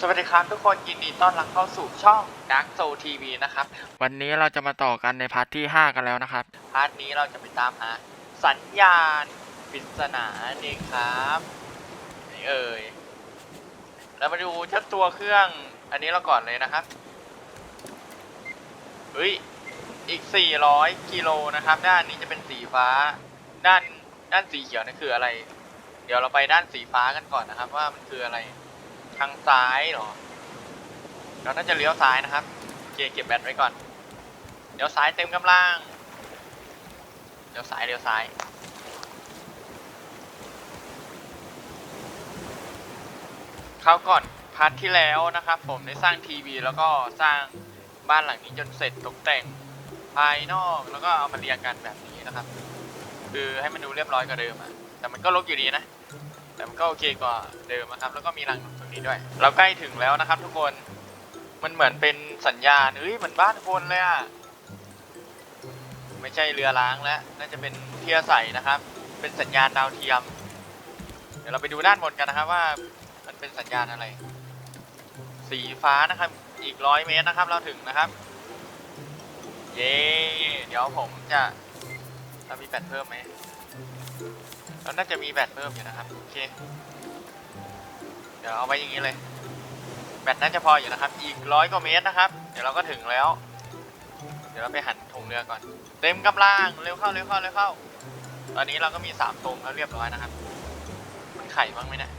สวัสดีครับทุกคนยินดีต้อนรับเข้าสู่ช่อง Dark Soul TV นะครับ วันนี้เราจะมาต่อกันในพาร์ทที่ 5 กันแล้วนะครับ พาร์ทนี้เราจะไปตามหา สัญญาณปริศนาเองครับนี่เอ่ยแล้วมาดูเจ้าตัวเครื่องอันนี้เราก่อนเลยนะครับเฮ้ยอีก 400 กิโลนะครับ ด้านนี้จะเป็นสีฟ้า ด้านด้านสีเขียวนี่คืออะไร เดี๋ยวเราไปด้านสีฟ้ากันก่อนนะครับ ว่ามันคืออะไร ทางซ้ายเหรอ เราน่าจะเลี้ยวซ้ายนะครับโอเคเก็บแบตไว้ก่อน เลี้ยวซ้ายเต็มกำลัง เลี้ยวซ้ายเลี้ยวซ้ายคราวก่อนพาร์ทที่แล้วนะครับผมได้สร้างทีวีแล้วก็สร้างบ้านหลังนี้จนเสร็จตกแต่งภายนอกแล้วก็เอามาเรียงกันแบบนี้นะครับ คือให้มันดูเรียบร้อยกว่าเดิมอะแต่มันก็รกอยู่ดีนะ แต่มันก็โอเคกว่าเดิมนะครับ แล้วก็มีรัง นี้ด้วย เราใกล้ถึงแล้วนะครับทุกคน มันเหมือนเป็นสัญญาณเฮ้ยเหมือนบ้านคนเลยอะไม่ใช่เรือล้างแล้ว น่าจะเป็นเทียใสนะครับ เป็นสัญญาณดาวเทียม เดี๋ยวเราไปดูด้านบนกันนะครับว่ามันเป็นสัญญาณอะไร สีฟ้านะครับ อีกร้อยเมตรนะครับ เราถึงนะครับ เย้เดี๋ยวผมจะเรามีแบตเพิ่มไหมเราน่าจะมีแบตเพิ่มอยู่นะครับ โอเค ดี๋ยวเอาไว้อย่างนี้เลย แบตน่าจะพออยู่นะครับ อีกร้อยกว่าเมตรนะครับ เดี๋ยวเราก็ถึงแล้ว เดี๋ยวเราไปหันธงเรือก่อน เต็มกำลังเร็วเข้าเร็วเข้าเร็วเข้า ตอนนี้เราก็มีสามธงแล้วเรียบร้อยนะครับ มันไข่บ้างไหมเนะี่ย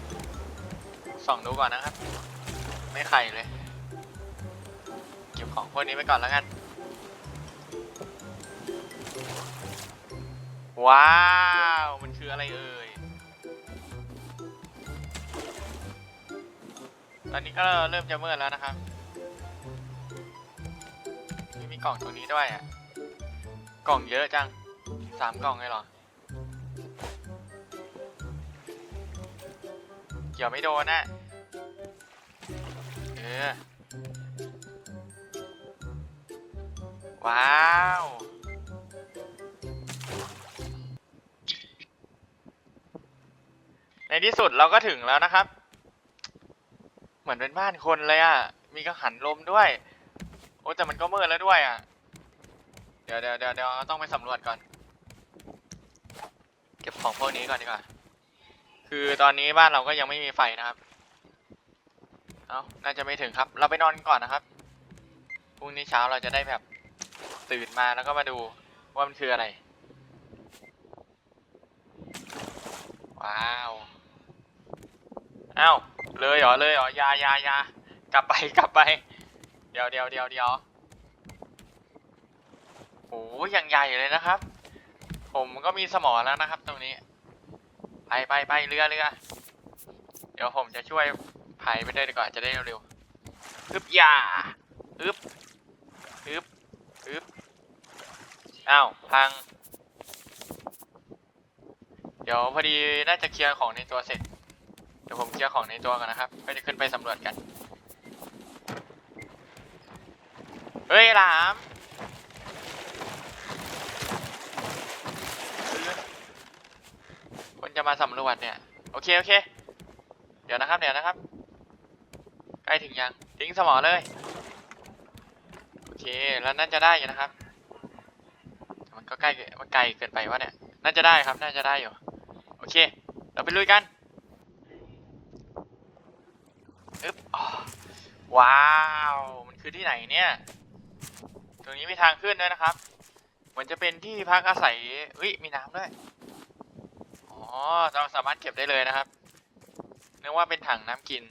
ส่องดูก่อนนะครับ ไม่ไข่เลย เก็บของพวกนี้ไปก่อนแล้วกัน ว้าว มันคืออะไรเอ่ย อนนี้ก็เริ่มจะมืดแล้วนะครับนี่มีกล่องตรงนี้ด้วยอะ กล่องเยอะจังสามกล่องเลยเหรอ เกี่ยวไม่โดนนะเออ ว้าวในที่สุดเราก็ถึงแล้วนะครับ เหมือนเป็นบ้านคนเลยอะ มีกังหันลมด้วย โอ้แต่มันก็มืดแล้วด้วยอะ เดี๋ยวเดี๋ยวเดี๋ยวเดี๋ยวต้องไปสำรวจก่อน เก็บของพวกนี้ก่อนดีกว่า คือตอนนี้บ้านเราก็ยังไม่มีไฟนะครับ เอาน่าจะไม่ถึงครับ เราไปนอนก่อนนะครับ พรุ่งนี้เช้าเราจะได้แบบตื่นมาแล้วก็มาดูว่ามันคืออะไร ว้าว อ้าว เลยเหรอเลยเหรอยายายากลับไปกลับไป เดี๋ยวเดี๋ยวเดี๋ยวเดี๋ยวโอ้ยอย่างใหญ่เลยนะครับ ผมก็มีสมอแล้วนะครับ ตรงนี้ ไปไปไปเรือเรือเดี๋ยวผมจะช่วยพายไปด้วยดีกว่าจะได้เร็วๆอึบยาอึบอึบอึบอ้าวพัง เดี๋ยวพอดีน่าจะเคลียร์ของในตัวเสร็จ ดี๋ยวผมเคลียร์ของในตัวก่อนนะครับก็จะขึ้นไปสำรวจกัน เฮ้ยหลามคนจะมาสำรวจเนี่ย โอเค โอเค เดี๋ยวนะครับเดี๋ยวนะครับ ใกล้ถึงยัง ทิ้งสมอเลย โอเค แล้วน่าจะได้อยู่นะครับ มันก็ใกล้มันไกลเกินไปวะเนี่ย น่าจะได้ครับ น่าจะได้อยู่ โอเค เราไปลุยกัน อึ๊บอ๋อว้าว มันคือที่ไหนเนี่ย ตรงนี้มีทางขึ้นด้วยนะครับ เหมือนจะเป็นที่พักอาศัยเฮ้ย มีน้ำด้วย อ๋อ เราสามารถเก็บได้เลยนะครับ นึกว่าเป็นถังน้ำกิน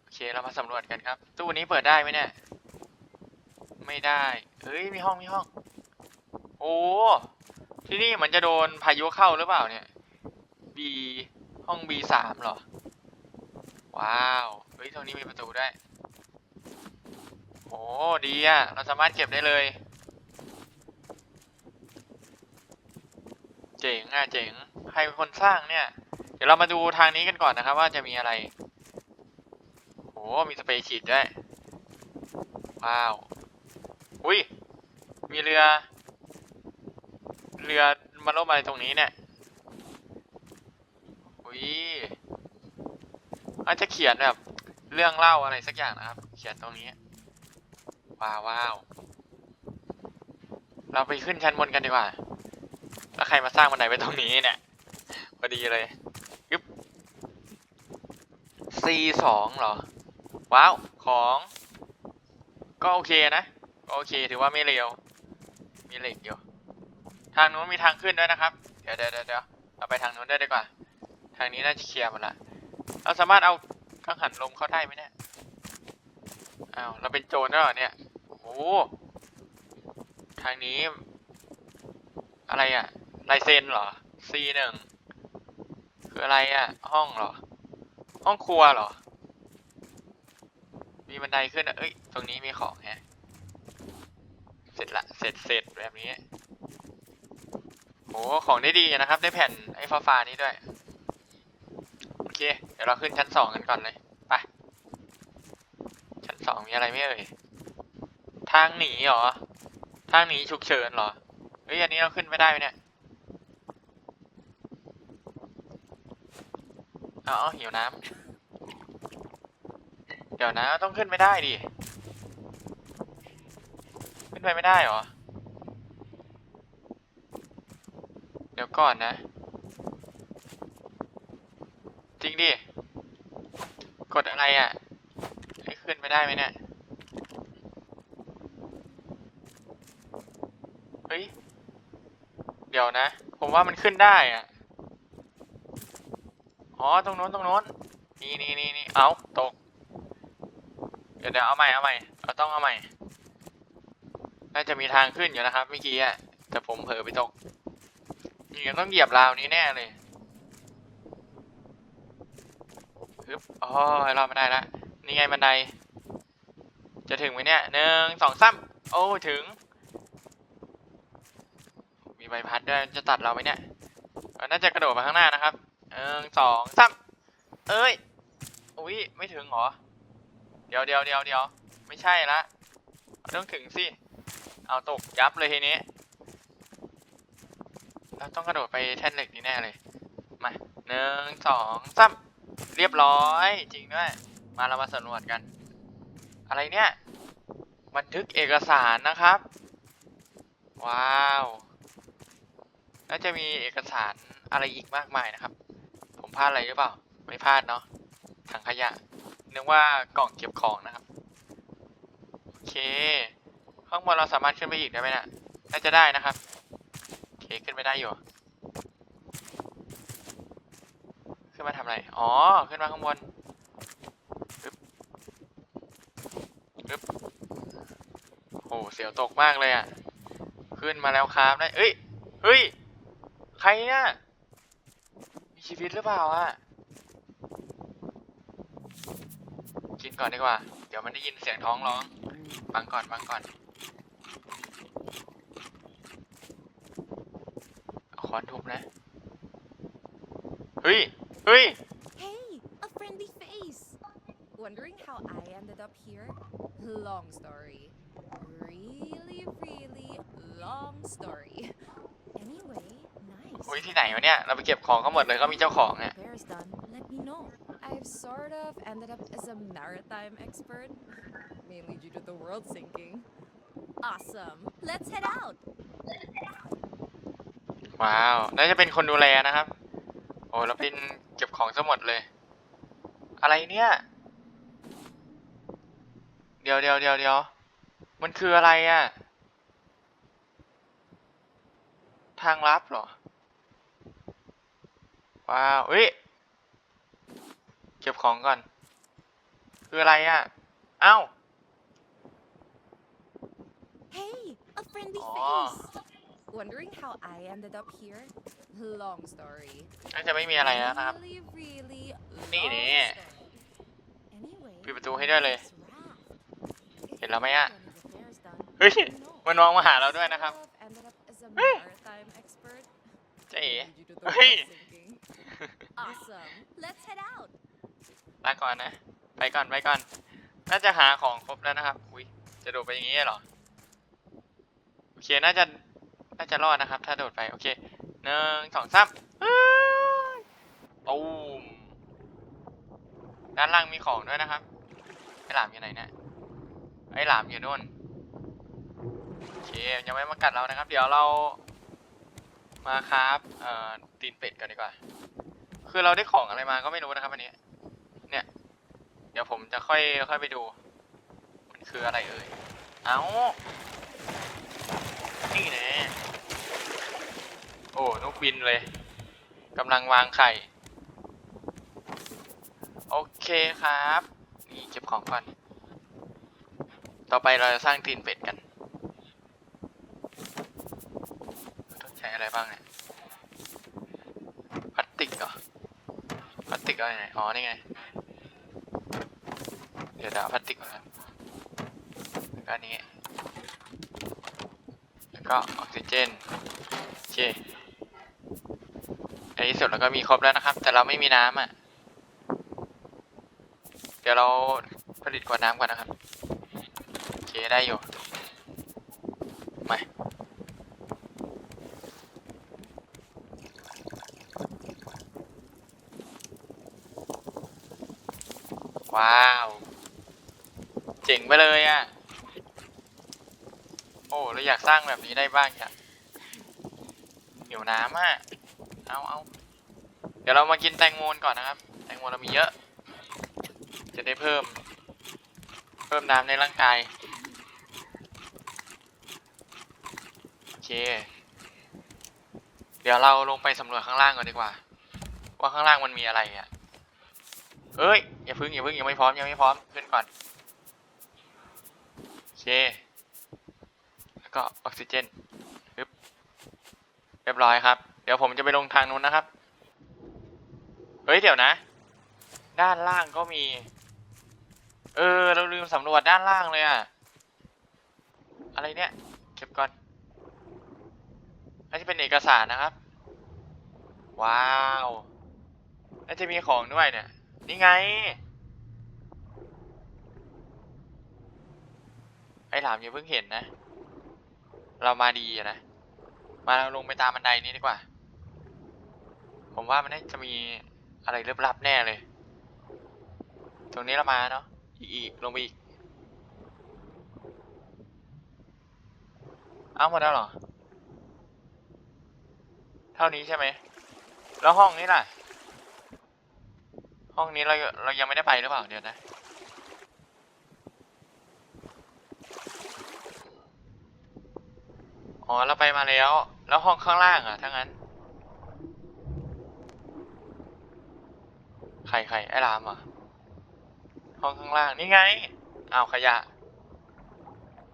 โอเค เรามาสำรวจกันครับ ตู้นี้เปิดได้ไหมเนี่ย ไม่ได้เฮ้ย มีห้อง มีห้อง โอ้ ที่นี่เหมือนจะโดนพายุเข้าหรือเปล่าเนี่ย B ห้อง B สามเหรอ ว้าว เฮ้ยตรงนี้มีประตูด้วยโอ้ดีอะ เราสามารถเก็บได้เลย เจ๋งอะเจ๋ง ใครเป็นคนสร้างเนี่ย เดี๋ยวเรามาดูทางนี้กันก่อนนะครับ ว่าจะมีอะไรโอ้มีสเปรย์ฉีดด้วย ว้าว อุ้ย มีเรือ เรือมาล่มอะไรตรงนี้เนี่ย อาจจะเขียนแบบ เรื่องเล่าอะไรสักอย่างนะครับ เขียนตรงนี้ ว้าวว้าวเราไปขึ้นชั้นบนกันดีกว่า แล้วใครมาสร้างบันไดไว้ตรงนี้เนี่ย พอดีเลยยึบ C สองเหรอ ว้าว ของ ก็โอเคนะ ก็โอเค ถือว่าไม่เร็ว มีเหล็กอยู่ ทางนู้นมีทางขึ้นด้วยนะครับ เดี๋ยวเดี๋ยวเดี๋ยวเราไปทางนู้นได้ดีกว่า ทางนี้น่าจะเคลียร์หมดละ เราสามารถเอากังหันลมเข้าได้ไหมเนี่ย อ้าว เราเป็นโจรแล้วเหรอเนี่ย โอ้โห ทางนี้ อะไรอะลายเซ็นเหรอ C หนึ่งคืออะไรอะห้องเหรอ ห้องครัวเหรอ มีบันไดขึ้นอะเอ้ย ตรงนี้มีของแฮะเสร็จละ เสร็จเสร็จแบบนี้โอ้ของได้ดีนะครับ ได้แผ่นไอ้ฟ้าฟ้านี้ด้วย เคเดี๋ยวเราขึ้นชั้นสองกันก่อนเลย ไป ชั้นสองมีอะไรไม่เอ่ย ทางหนีเหรอ ทางหนีฉุกเฉินเหรอ เฮ้ย อันนี้เราขึ้นไม่ได้ไหมเนี่ยอเอาหิวน้ำ เดี๋ยวนะต้องขึ้นไม่ได้ดิ ขึ้นไปไม่ได้เหรอ เดี๋ยวก่อนนะ จริ งดิ กดอะไรอะให้ขึ้นไม่ได้ไหมเนี่ย เฮ้ย เดี๋ยวนะ ผมว่ามันขึ้นได้อะ อ๋อ ตรงโน้น ตรงโน้น นี่นี่นี่นี่เอาตก เดี๋ยวเดี๋ยวเอาใหม่ เอาใหม่ เราต้องเอาใหม่ น่าจะมีทางขึ้นอยู่นะครับเมื่อกี้อะ แต่ผมเผลอไปตกนี่ยังต้องเหยียบราวนี้แน่เลยฮึบ อ๋อราไม่ได้ละนี่ไงบันได จะถึงไหมเนี่ยหนึ่งสองสามโอ้ถึง มีใบพัดด้วยจะตัดเราไหมเนี่ยน่าจะกระโดดมาข้างหน้านะครับหนึ่งสองสามเอ้ยอุ้ยไม่ถึงหรอ เดี๋ยวเดี๋ยวเดี๋ยวเดี๋ยวไม่ใช่ละเราต้องถึงสิ เอาตกยับเลยทีนี้เราต้องกระโดดไปแท่นเหล็กนี้แน่เลย มาหนึ่งสองสาม เรียบร้อย จริงด้วย มาเรามาสำรวจกัน อะไรเนี่ย บันทึกเอกสารนะครับ ว้าวน่าจะมีเอกสารอะไรอีกมากมายนะครับ ผมพลาดอะไรหรือเปล่า ไม่พลาดเนาะถังขยะนึกว่ากล่องเก็บของนะครับ โอเค ข้างบนเราสามารถขึ้นไปอีกได้ไหมนะ่ะ น่าจะได้นะครับ โอเคขึ้นไปได้อยู่ ขึ้นมาทำอะไร อ๋อ ขึ้นมาข้างบนปึ๊บปึ๊บโอ้เสียวตกมากเลยอะ ขึ้นมาแล้วครับได้เอ้ย เฮ้ย ใครเนี่ยมีชีวิตหรือเปล่าอะ กินก่อนดีกว่า เดี๋ยวมันได้ยินเสียงท้องร้อง บังก่อนบังก่อนเอาค้อนทุบนะ เฮ้ย เฮ้ย Hey, a friendly face. Wondering how I ended up here? Long story. Really, really long story. Anyway, nice. อุ้ยที่ไหนวะเนี่ย เราไปเก็บของเขาหมดเลยเขามีเจ้าของอะ Repair's done. Let me know. I've sort of ended up as a maritime expert, mainly due to the world sinking. Awesome. Let's head out. ว้าว น่าจะเป็นคนดูแลนะครับ โอ้เราเป็นเก็บของซะหมดเลย อะไรเนี่ย เดี๋ยวเดี๋ยวเดี๋ยวเดี๋ยวมันคืออะไรอะ่ะ ทางลับเหรอ ว้าวเฮ้ย เก็บของก่อน คืออะไรอะ่ะ เอ้า Hey, a friendly Aw. face. Wondering how I ended up here? Long story. น่าจะไม่มีอะไรแล้วนะครับ Really, really นี่ long นี่ story. Anyway, ปิดประตูให้ด้วยเลย this raft. เห็นเราไหมอะ If any repairs done, เฮ้ย let me know. มันมองมาหาเราด้วยนะครับ Sort of ended up as a Hey. maritime expert, เจ๊ mainly due to the Hey. world sinking. Awesome. Let's head out. ลาก่อนนะ ไปก่อนไปก่อน น่าจะหาของครบแล้วนะครับ อุ้ยจะโดดไปอย่างนี้เหรอ โอเค น่าจะ น่าจะรอดนะครับ ถ้าโดดไป โอเค หนึ่งสองสามตูมด้านล่างมีของด้วยนะครับ ไอหลามอยู่ไหนเนี่ย ไอหลามอยู่นู่นโอเคยังไม่มากัดเรานะครับ เดี๋ยวเรามาครับเอ่อตีนเป็ดกันดีกว่า คือเราได้ของอะไรมาก็ไม่รู้นะครับอันนี้ เนี่ย เดี๋ยวผมจะค่อยค่อยไปดู มันคืออะไรเอ่ย เอานี่แน่ โอ้นกบินเลยกำลังวางไข่ โอเคครับ นี่เก็บของก่อน ต่อไปเราจะสร้างตีนเป็ดกัน ต้องใช้อะไรบ้างเนี่ยพลาสติกเหรอพลาสติกอะไรไหนอ๋อ นี่ไง เดี๋ยวดาพลาสติกก่อนแล้วก็นนี้ แล้วก็ออกซิเจน โอเค ในที่สุดเราก็มีครบแล้วนะครับ แต่เราไม่มีน้ำอะ เดี๋ยวเราผลิตกวดน้ำก่อนนะครับโอเคได้อยู่มาว้าว เจ๋งไปเลยอะ โอ้เราอยากสร้างแบบนี้ได้บ้างจ้ะหิวน้ำอะ เอาเอาเดี๋ยวเรามากินแตงโมก่อนนะครับ แตงโมเรามีเยอะ จะได้เพิ่ม เพิ่มน้ำในร่างกาย โอเค เดี๋ยวเราลงไปสำรวจข้างล่างก่อนดีกว่า ว่าข้างล่างมันมีอะไรอะเอ้ย อย่าพึ่งอย่าพึ่งยังไม่พร้อมยังไม่พร้อมขึ้นก่อนโอเค แล้วก็ออกซิเจนเรียบร้อยครับ เดี๋ยวผมจะไปลงทางนู้นนะครับ เฮ้ยเดี๋ยวนะ ด้านล่างก็มี เออ เราลืมสำรวจด้านล่างเลยอะอะไรเนี่ย เก็บก่อนน่าจะเป็นเอกสารนะครับ ว้าวน่าจะมีของด้วยเนี่ย นี่ไง ไอ้หลามอย่าเพิ่งเห็นนะ เรามาดีนะ มาลงไปตามบันไดนี้ดีกว่า ผมว่ามันน่าจะมีอะไรลึกลับแน่เลย ตรงนี้เรามาเนาะ อีกลงไปอีก เอาหมดแล้วเหรอ เท่านี้ใช่ไหม แล้วห้องนี้ล่ะ ห้องนี้เราเรายังไม่ได้ไปหรือเปล่าเดี๋ยวนะอ๋อเราไปมาแล้ว แล้วห้องข้างล่างอะถ้างั้น ครใครไอ้รามเหรอะห้องข้างล่างนี่ไงเอาขยะ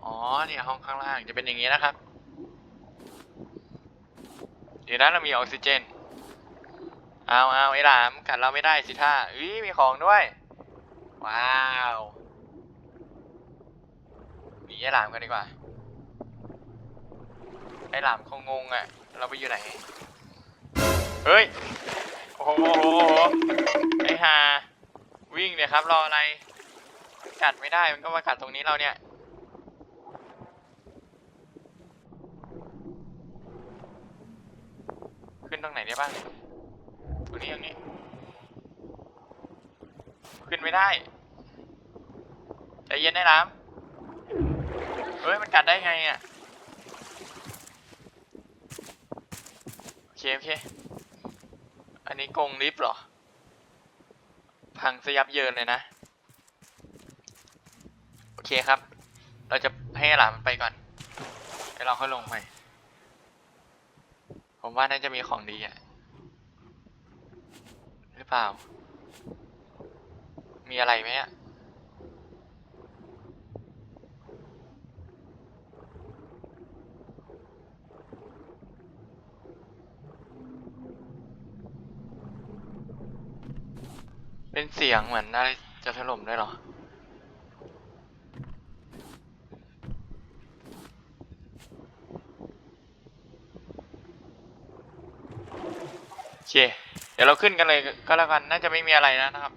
อ๋อเนี่ยห้องข้างล่างจะเป็นอย่างนี้นะครับ เดี๋ยวนั้นเรามีออกซิเจน เอาเอาไอ้หลามกัดเราไม่ได้สิท่าอุ้ยมีของด้วย ว้าวหนีไอ้หลามกันดีกว่า ไอ้หลามคงงงอะ เราไปอยู่ไหน เฮ้ย โอ้โหไอ้ฮาวิ่งเนี่ยครับ รออะไร กัดไม่ได้มันก็มากัดตรงนี้เราเนี่ย ขึ้นตรงไหนได้บ้างตรงนี้ตรงนี้ ขึ้นไม่ได้ใจเย็นได้น้ำเฮ้ย มันกัดได้ไงอะโอเคโอเค อันนี้กงลิฟต์เหรอ พังสยับเยินเลยนะ โอเคครับ เราจะให้หลานมันไปก่อนแล้วเราค่อยลงไป ผมว่าน่าจะมีของดีอะหรือเปล่า มีอะไรไหมอะ เป็นเสียงเหมือนอะไรจะถล่มได้หรอ โอเค เดี๋ยวเราขึ้นกันเลยก็แล้วกัน น่าจะไม่มีอะไรแล้วนะครับ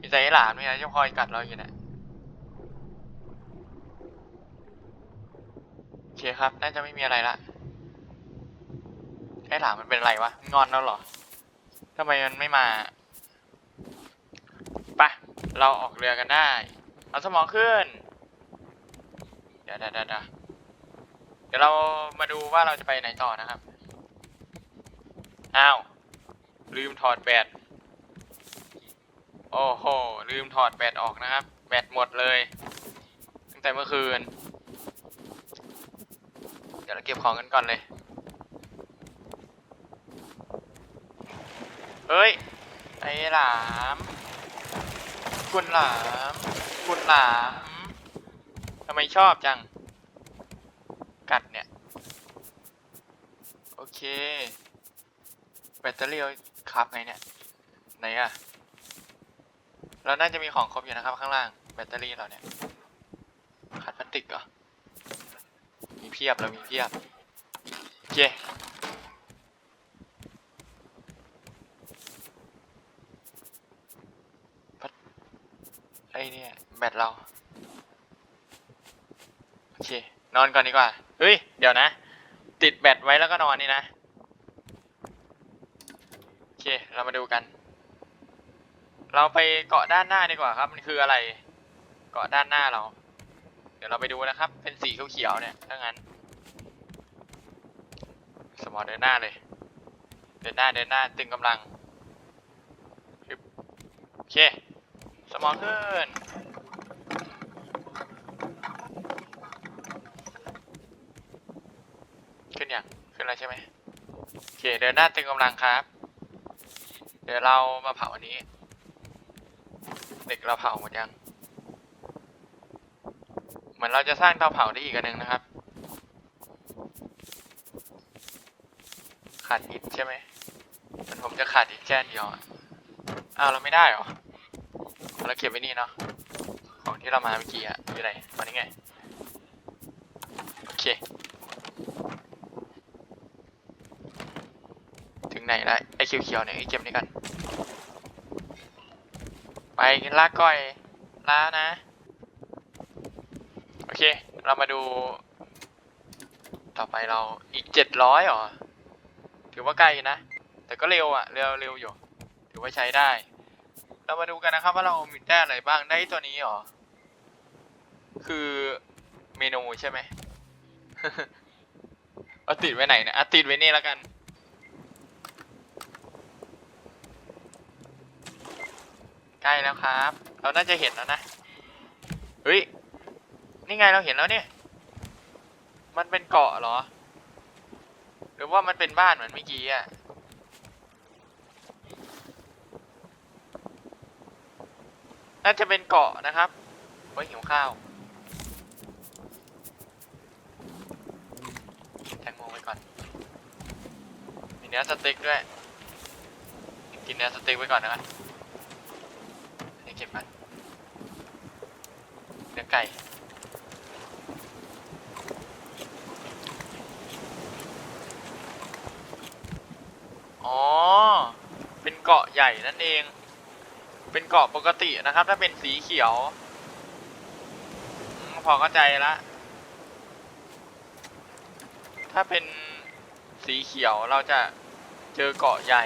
มีใจหลานมีอะไรจะคอยกัดเราอยู่เนะโอเคครับ น่าจะไม่มีอะไรละไอ้หลานมันเป็นอะไรวะ งอนแล้วเหรอทำไมมันไม่มา เราออกเรือกันได้ เอาสมองขึ้นเดี๋ยวเดี๋ยวเดี๋ยวเดี๋ยวเดี๋ยวเรามาดูว่าเราจะไปไหนต่อนะครับ อ้าว ลืมถอดแบต โอ้โห ลืมถอดแบตออกนะครับ แบตหมดเลย ตั้งแต่เมื่อคืน เดี๋ยวเราเก็บของกันก่อนเลย เฮ้ย ไอ้หลาม คุณหลามคุณหลามทำไมชอบจัง กัดเนี่ย โอเค แบตเตอรี่เอาครับไงเนี่ย ไหนอะเราน่าจะมีของครบอยู่นะครับข้างล่าง แบตเตอรี่เราเนี่ย ขาดพลาสติกเหรอ มีเพียบเรามีเพียบโอเค ไอ้เนี่ยแบตเรา โอเค นอนก่อนดีกว่า เฮ้ย เดี๋ยวนะ ติดแบตไว้แล้วก็นอนนี่นะ โอเค เรามาดูกัน เราไปเกาะด้านหน้าดีกว่าครับ มันคืออะไร เกาะด้านหน้าเรา เดี๋ยวเราไปดูนะครับ เป็นสีเขียวๆเนี่ย ถ้างั้น สมอเดินหน้าเลย เดินหน้าเดินหน้าตึงกำลัง โอเค สมองขึ้น ขึ้นยังขึ้นแล้วใช่ไหมโอเคเดินหน้าตึงกำลังครับ เดี๋ยวเรามาเผาอันนี้เด็กเราเผาหมดยังเหมือนเราจะสร้างเตาเผาได้อีกอันหนึ่งนะครับ ขาดอิฐใช่ไหมเหมันผมจะขาดอีกแค่อันเดียวอ้าวเราไม่ได้เหรอเราเก็บไว้นี่เนาะของที่เรามาเมื่อกี้อะอยู่ไหนมานี่ไงโอเค ถึงไหนแล้วไอ้เขียวๆเนี่ยไอ้เก็บนี่กันไปลากก้อยลานะ โอเค เรามาดู ต่อไปเราอีกเจ็ดร้อยหรอ ถือว่าใกล้นะ แต่ก็เร็วอะเร็วเร็วอยู่ ถือว่าใช้ได้ เรามาดูกันนะครับว่าเรามีได้อะไรบ้างได้ตัวนี้หรอ คือเมนูใช่ไหมเอาติดไว้ไหนนะอะติดไว้นี่แล้วกัน ใกล้แล้วครับ เราน่าจะเห็นแล้วนะเฮ้ยนี่ไงเราเห็นแล้วเนี่ย มันเป็นเกาะเหรอ หรือว่ามันเป็นบ้านเหมือนเมื่อกี้อะน่าจะเป็นเกาะนะครับเฮ้ยหิวข้าวแตงโมไว้ก่อน มีเนื้อสเต็กด้วย กินเนื้อสเต็กไว้ก่อนนะครับ เก็บมันเนื้อไก่อ๋อ เป็นเกาะใหญ่นั่นเอง เป็นเกาะปกตินะครับ ถ้าเป็นสีเขียว พอเข้าใจละ ถ้าเป็นสีเขียวเราจะเจอเกาะใหญ่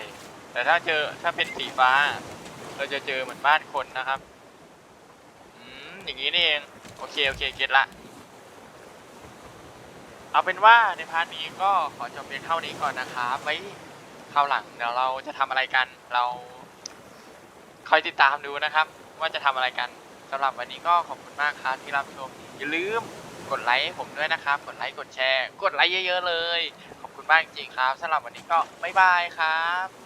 แต่ถ้าเจอถ้าเป็นสีฟ้า เราจะเจอเหมือนบ้านคนนะครับอืมอย่างนี้นี่เอง โอเค โอเค เก็ตละ เอาเป็นว่าในพาร์ทนี้ก็ขอจบเพียงเท่านี้ก่อนนะครับไว้คราวหลังเดี๋ยวเราจะทำอะไรกัน เราคอยติดตามดูนะครับ ว่าจะทำอะไรกันสำหรับวันนี้ก็ขอบคุณมากครับที่รับชม อย่าลืมกดไลค์ให้ผมด้วยนะครับ กดไลค์ กดแชร์ กดไลค์เยอะๆเลย ขอบคุณมากจริงๆครับสำหรับวันนี้ก็บ๊ายบายครับ